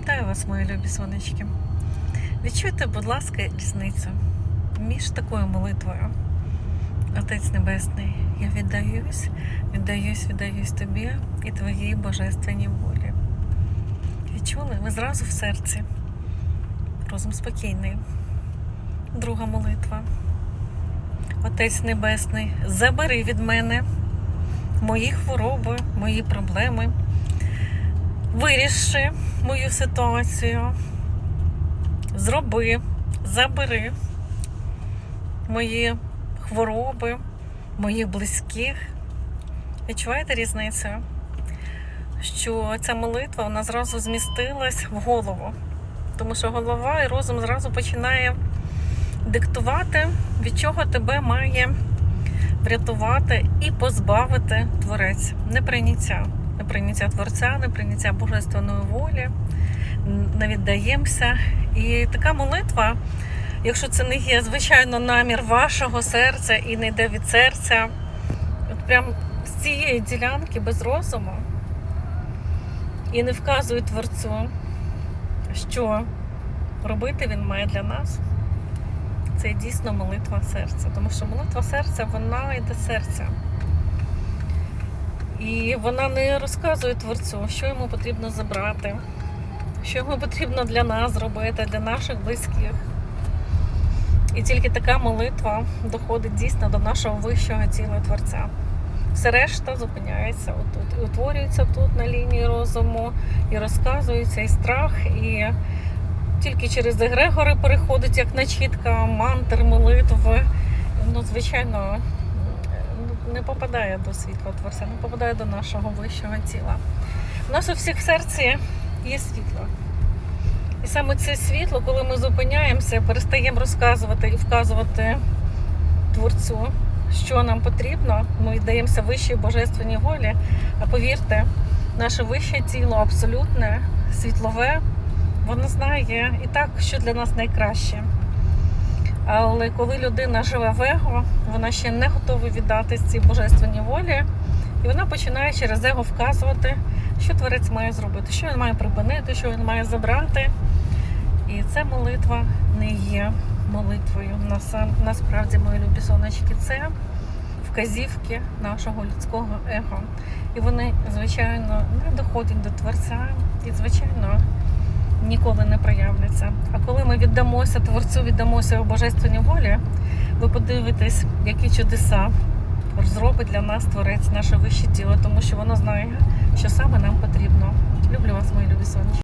Вітаю вас, мої любі сонечки. Відчуйте, будь ласка, різницю між такою молитвою. Отець Небесний, я віддаюсь, віддаюсь, віддаюсь тобі і твоїй божественній волі. Відчули? Ви зразу в серці. Розум спокійний. Друга молитва. Отець Небесний, забери від мене мої хвороби, мої проблеми. Виріши мою ситуацію. Зроби, забери мої хвороби, моїх близьких. Відчуваєте різницю? Що ця молитва вона зразу змістилась в голову. Тому що голова і розум зразу починає диктувати, від чого тебе має врятувати і позбавити творець неприйняття. Неприйняття творця, неприйняття божественної волі, не віддаємося. І така молитва, якщо це не є, звичайно, намір вашого серця і не йде від серця, от прям з цієї ділянки без розуму і не вказує творцю, що робити він має для нас. Це дійсно молитва серця. Тому що молитва серця, вона йде серця. І вона не розказує творцю, що йому потрібно забрати, що йому потрібно для нас зробити, для наших близьких. І тільки така молитва доходить дійсно до нашого вищого тіла Творця. Все решта зупиняється отут. І утворюється тут на лінії розуму, і розказується і страх, і тільки через егрегори переходить як начітка, мантр, молитви. Ну, звичайно, не попадає до світла Творця, не попадає до нашого вищого тіла. У нас у всіх в серці є світло. І саме це світло, коли ми зупиняємося, перестаємо розказувати і вказувати Творцю, що нам потрібно, ми віддаємося вищій божественній волі. А повірте, наше вище тіло абсолютне, світлове, воно знає і так, що для нас найкраще. Але коли людина живе в его, вона ще не готова віддати цій божественній волі, і вона починає через его вказувати, що творець має зробити, що він має припинити, що він має забрати. І ця молитва не є молитвою. Насправді, мої любі сонечки, це вказівки нашого людського его. І вони, звичайно, не доходять до творця, і, звичайно, ніколи не проявляться. А коли ми віддамося творцю, віддамося у божественній волі, ви подивитесь, які чудеса зробить для нас творець наше вище тіло, тому що воно знає, що саме нам потрібно. Люблю вас, мої любі сонечки.